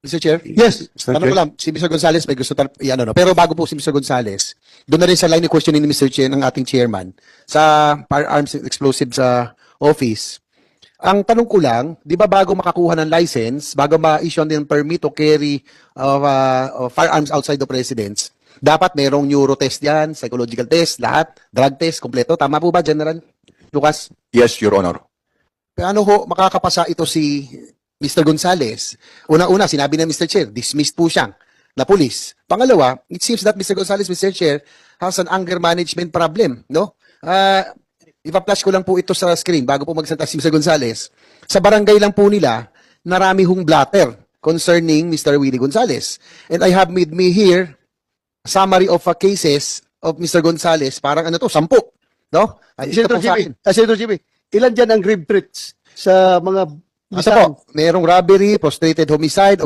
Mr. Chair? Yes. Mr. Tanong ko Chair. lang, si Mr. Gonzales may gusto tal- i-ano, no? Pero bago po si Mr. Gonzales, doon na rin sa line of questioning ni Mr. Chair ng ating chairman sa firearms and explosives sa office. Ang tanong ko lang, di ba bago makakuha ng license, bago ma-issue ng permit to carry of, uh, of firearms outside the residence, dapat merong neuro test yan, psychological test, lahat, drug test, kompleto. Tama po ba, General Lucas? Yes, Your Honor. Paano ho makakapasa ito si Mr. Gonzales? Una-una, sinabi na Mr. Chair, dismissed po siyang na police. Pangalawa, it seems that Mr. Gonzales, Mr. Chair, has an anger management problem, no? Ah, ipa-flash ko lang po ito sa screen bago po magsalita si Mr. Gonzales. Sa barangay lang po nila, narami hong blatter concerning Mr. Willie Gonzales. And I have with me here a summary of uh, cases of Mr. Gonzales. Parang ano to, sampu. No? Ay, Senator Jimmy, akin. ah, Senator Jimmy, ilan dyan ang grave threats sa mga Ito po, merong robbery, prostrated homicide,